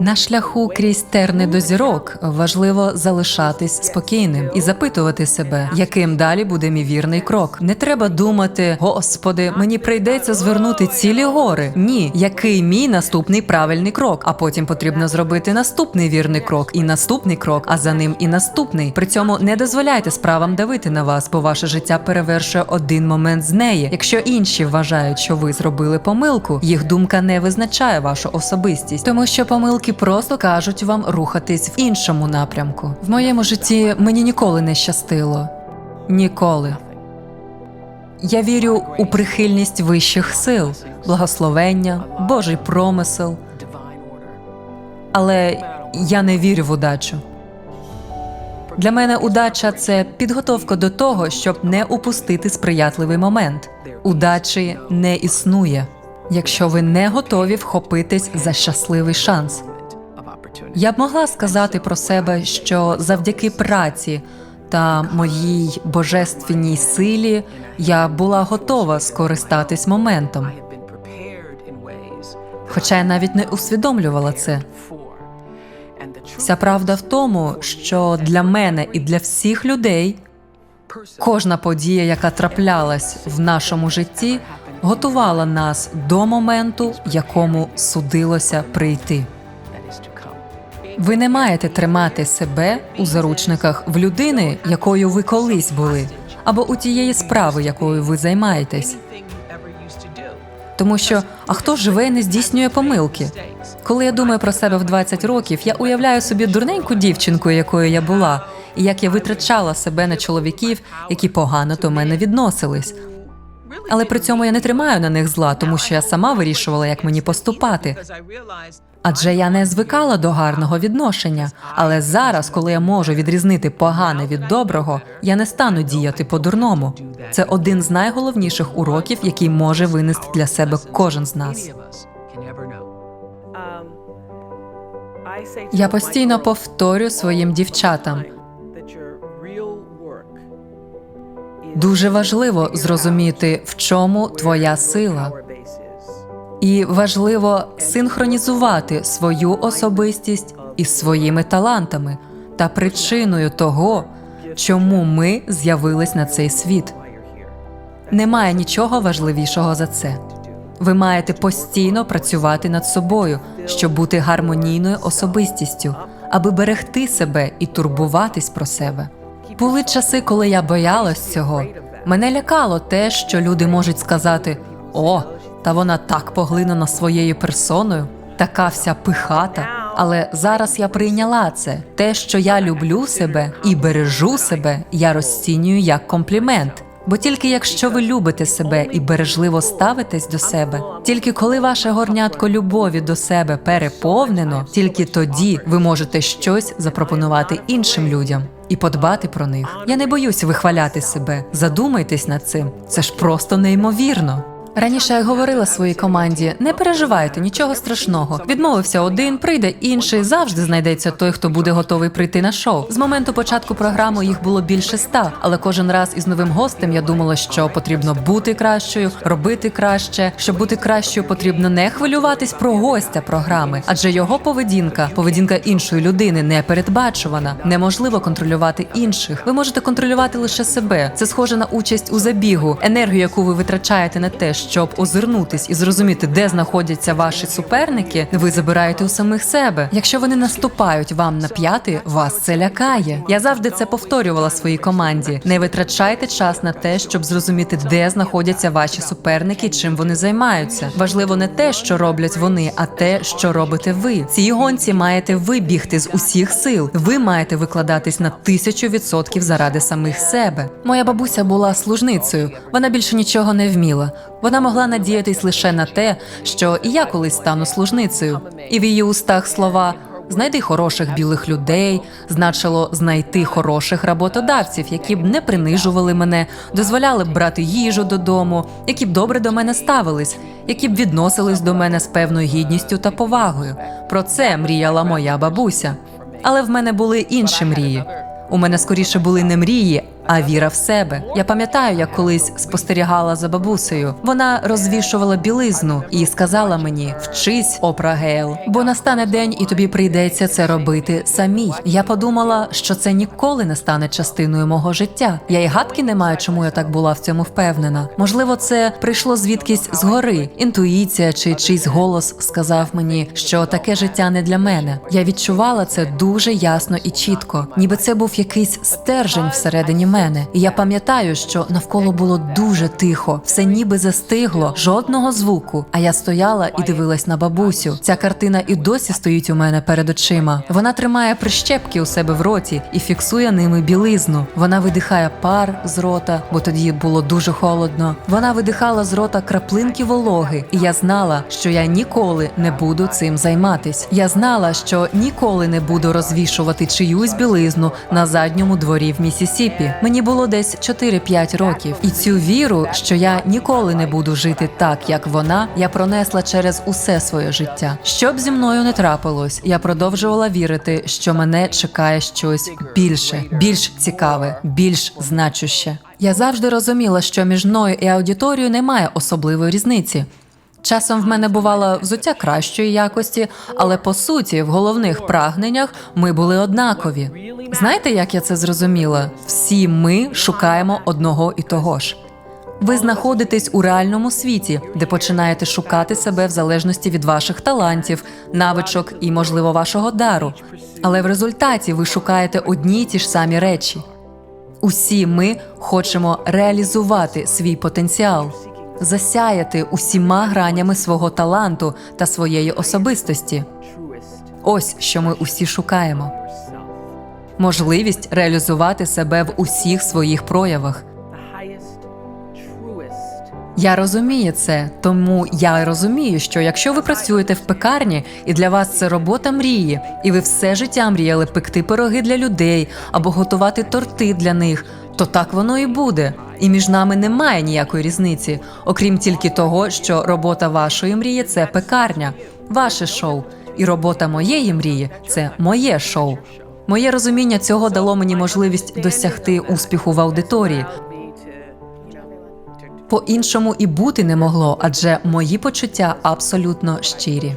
На шляху крізь терни до зірок важливо залишатись спокійним і запитувати себе, яким далі буде мій вірний крок. Не треба думати, господи, мені прийдеться звернути цілі гори. Ні, який мій наступний правильний крок. А потім потрібно зробити наступний вірний крок, і наступний крок, а за ним і наступний. При цьому не дозволяйте справам давити на вас, бо ваше життя перевершує один момент з неї. Якщо інші вважають, що ви зробили помилку, їх думка не визначає вашу особистість, тому що помилки просто кажуть вам рухатись в іншому напрямку. В моєму житті мені ніколи не щастило. Ніколи. Я вірю у прихильність вищих сил, благословення, Божий промисел, але я не вірю в удачу. Для мене удача це підготовка до того, щоб не упустити сприятливий момент. Удачі не існує, якщо ви не готові вхопитись за щасливий шанс. Я б могла сказати про себе, що завдяки праці та моїй божественній силі я була готова скористатись моментом, хоча я навіть не усвідомлювала це. Вся правда в тому, що для мене і для всіх людей кожна подія, яка траплялась в нашому житті, готувала нас до моменту, якому судилося прийти. Ви не маєте тримати себе у заручниках в людини, якою ви колись були, або у тієї справи, якою ви займаєтесь. Тому що а хто живе і не здійснює помилки? Коли я думаю про себе в 20 років, я уявляю собі дурненьку дівчинку, якою я була, і як я витрачала себе на чоловіків, які погано до мене відносились. Але при цьому я не тримаю на них зла, тому що я сама вирішувала, як мені поступати. Адже я не звикала до гарного відношення. Але зараз, коли я можу відрізнити погане від доброго, я не стану діяти по-дурному. Це один з найголовніших уроків, який може винести для себе кожен з нас. Я постійно повторю своїм дівчатам. Дуже важливо зрозуміти, в чому твоя сила. І важливо синхронізувати свою особистість із своїми талантами та причиною того, чому ми з'явились на цей світ. Немає нічого важливішого за це. Ви маєте постійно працювати над собою, щоб бути гармонійною особистістю, аби берегти себе і турбуватись про себе. Були часи, коли я боялась цього. Мене лякало те, що люди можуть сказати: о, та вона так поглинена своєю персоною, така вся пихата. Але зараз я прийняла це. Те, що я люблю себе і бережу себе, я розцінюю як комплімент. Бо тільки якщо ви любите себе і бережливо ставитесь до себе, тільки коли ваше горнятко любові до себе переповнено, тільки тоді ви можете щось запропонувати іншим людям і подбати про них. Я не боюсь вихваляти себе. Задумайтесь над цим. Це ж просто неймовірно. Раніше я говорила своїй команді: не переживайте, нічого страшного. Відмовився один, прийде інший. Завжди знайдеться той, хто буде готовий прийти на шоу. З моменту початку програми їх було більше ста, але кожен раз із новим гостем я думала, що потрібно бути кращою, робити краще. Щоб бути кращою, потрібно не хвилюватись про гостя програми, адже його поведінка, поведінка іншої людини не передбачувана. Неможливо контролювати інших. Ви можете контролювати лише себе. Це схоже на участь у забігу, енергію, яку ви витрачаєте на те, щоб озирнутись і зрозуміти, де знаходяться ваші суперники, ви забираєте у самих себе. Якщо вони наступають вам на п'яти, вас це лякає. Я завжди це повторювала своїй команді. Не витрачайте час на те, щоб зрозуміти, де знаходяться ваші суперники, чим вони займаються. Важливо не те, що роблять вони, а те, що робите ви. Цій гонці маєте ви бігти з усіх сил. Ви маєте викладатись на тисячу відсотків заради самих себе. Моя бабуся була служницею. Вона більше нічого не вміла. Вона могла надіятись лише на те, що і я колись стану служницею, і в її устах слова знайди хороших білих людей значило знайти хороших работодавців, які б не принижували мене, дозволяли б брати їжу додому, які б добре до мене ставились, які б відносились до мене з певною гідністю та повагою. Про це мріяла моя бабуся. Але в мене були інші мрії. У мене скоріше були не мрії, а віра в себе. Я пам'ятаю, як колись спостерігала за бабусею. Вона розвішувала білизну і сказала мені: вчись, Опра Гейл, бо настане день, і тобі прийдеться це робити самій. Я подумала, що це ніколи не стане частиною мого життя. Я й гадки не маю, чому я так була в цьому впевнена. Можливо, це прийшло звідкись згори. Інтуїція чи чийсь голос сказав мені, що таке життя не для мене. Я відчувала це дуже ясно і чітко, ніби це був якийсь стержень всередині мене. І я пам'ятаю, що навколо було дуже тихо, все ніби застигло, жодного звуку. А я стояла і дивилась на бабусю. Ця картина і досі стоїть у мене перед очима. Вона тримає прищепки у себе в роті і фіксує ними білизну. Вона видихає пар з рота, бо тоді було дуже холодно. Вона видихала з рота краплинки вологи, і я знала, що я ніколи не буду цим займатись. Я знала, що ніколи не буду розвішувати чиюсь білизну на задньому дворі в Місісіпі. Мені було десь 4-5 років, і цю віру, що я ніколи не буду жити так, як вона, я пронесла через усе своє життя. Що б зі мною не трапилось, я продовжувала вірити, що мене чекає щось більше, більш цікаве, більш значуще. Я завжди розуміла, що між мною і аудиторією немає особливої різниці. Часом в мене бувало взуття кращої якості, але по суті, в головних прагненнях ми були однакові. Знаєте, як я це зрозуміла? Всі ми шукаємо одного і того ж. Ви знаходитесь у реальному світі, де починаєте шукати себе в залежності від ваших талантів, навичок і, можливо, вашого дару. Але в результаті ви шукаєте одні й ті ж самі речі. Усі ми хочемо реалізувати свій потенціал, засяяти усіма гранями свого таланту та своєї особистості. Ось що ми усі шукаємо: можливість реалізувати себе в усіх своїх проявах. Я розумію це, тому я розумію, що якщо ви працюєте в пекарні і для вас це робота мрії, і ви все життя мріяли пекти пироги для людей або готувати торти для них, то так воно і буде. І між нами немає ніякої різниці, окрім тільки того, що робота вашої мрії це пекарня, ваше шоу, і робота моєї мрії це моє шоу. Моє розуміння цього дало мені можливість досягти успіху в аудиторії. По-іншому і бути не могло, адже мої почуття абсолютно щирі.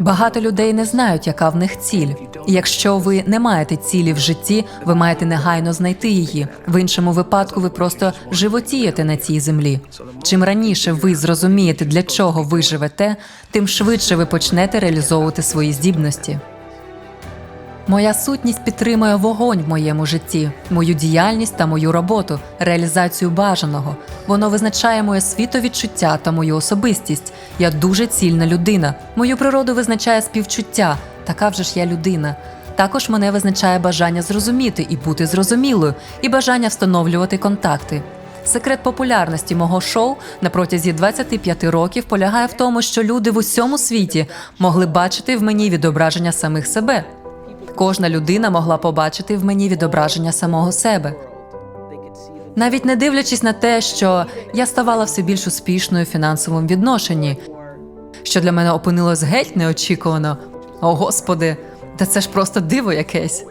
Багато людей не знають, яка в них ціль. Якщо ви не маєте цілі в житті, ви маєте негайно знайти її. В іншому випадку ви просто животієте на цій землі. Чим раніше ви зрозумієте, для чого ви живете, тим швидше ви почнете реалізовувати свої здібності. Моя сутність підтримує вогонь в моєму житті, мою діяльність та мою роботу, реалізацію бажаного. Воно визначає моє світовідчуття та мою особистість. Я дуже цільна людина. Мою природу визначає співчуття. Така вже ж я людина. Також мене визначає бажання зрозуміти і бути зрозумілою, і бажання встановлювати контакти. Секрет популярності мого шоу на протязі 25 років полягає в тому, що люди в усьому світі могли бачити в мені відображення самих себе. Кожна людина могла побачити в мені відображення самого себе. Навіть не дивлячись на те, що я ставала все більш успішною в фінансовому відношенні, що для мене опинилось геть неочікувано. О, господи, та це ж просто диво якесь.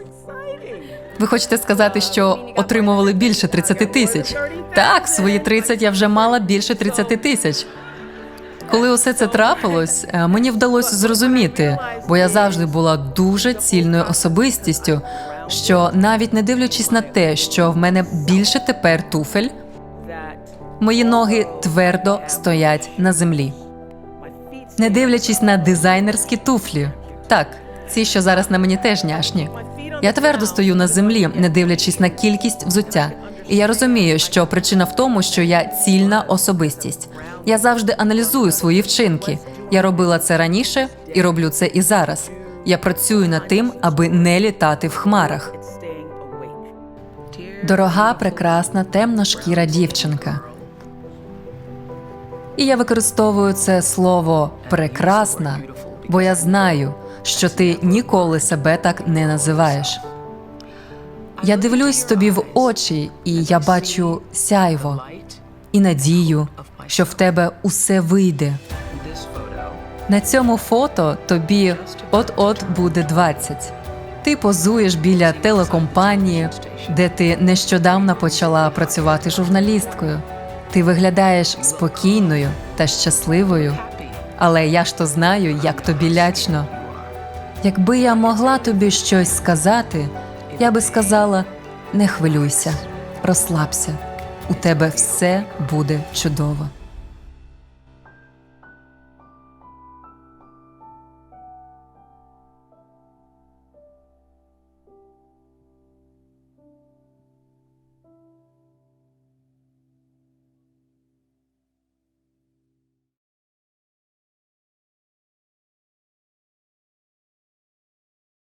Ви хочете сказати, що отримували більше 30 тисяч? Так, свої 30 я вже мала більше 30 тисяч. Коли усе це трапилось, е, мені вдалося зрозуміти, бо я завжди була дуже цільною особистістю, що навіть не дивлячись на те, що в мене більше тепер туфель, мої ноги твердо стоять на землі, не дивлячись на дизайнерські туфлі. Так, ці, що зараз на мені теж няшні. Я твердо стою на землі, не дивлячись на кількість взуття. І я розумію, що причина в тому, що я цільна особистість. Я завжди аналізую свої вчинки. Я робила це раніше і роблю це і зараз. Я працюю над тим, аби не літати в хмарах. Дорога, прекрасна, темношкіра дівчинка. І я використовую це слово прекрасна, бо я знаю, що ти ніколи себе так не називаєш. Я дивлюсь тобі в очі, і я бачу сяйво і надію, що в тебе усе вийде. На цьому фото тобі от-от буде 20. Ти позуєш біля телекомпанії, де ти нещодавно почала працювати журналісткою. Ти виглядаєш спокійною та щасливою. Але я ж то знаю, як тобі лячно. Якби я могла тобі щось сказати, я би сказала: не хвилюйся, розслабся, у тебе все буде чудово.